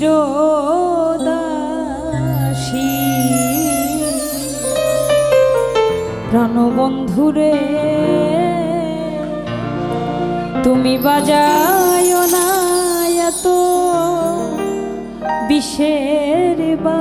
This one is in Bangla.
চিরদাসী। প্রাণবন্ধুরে তুমি বাজায় না এত বিষের বা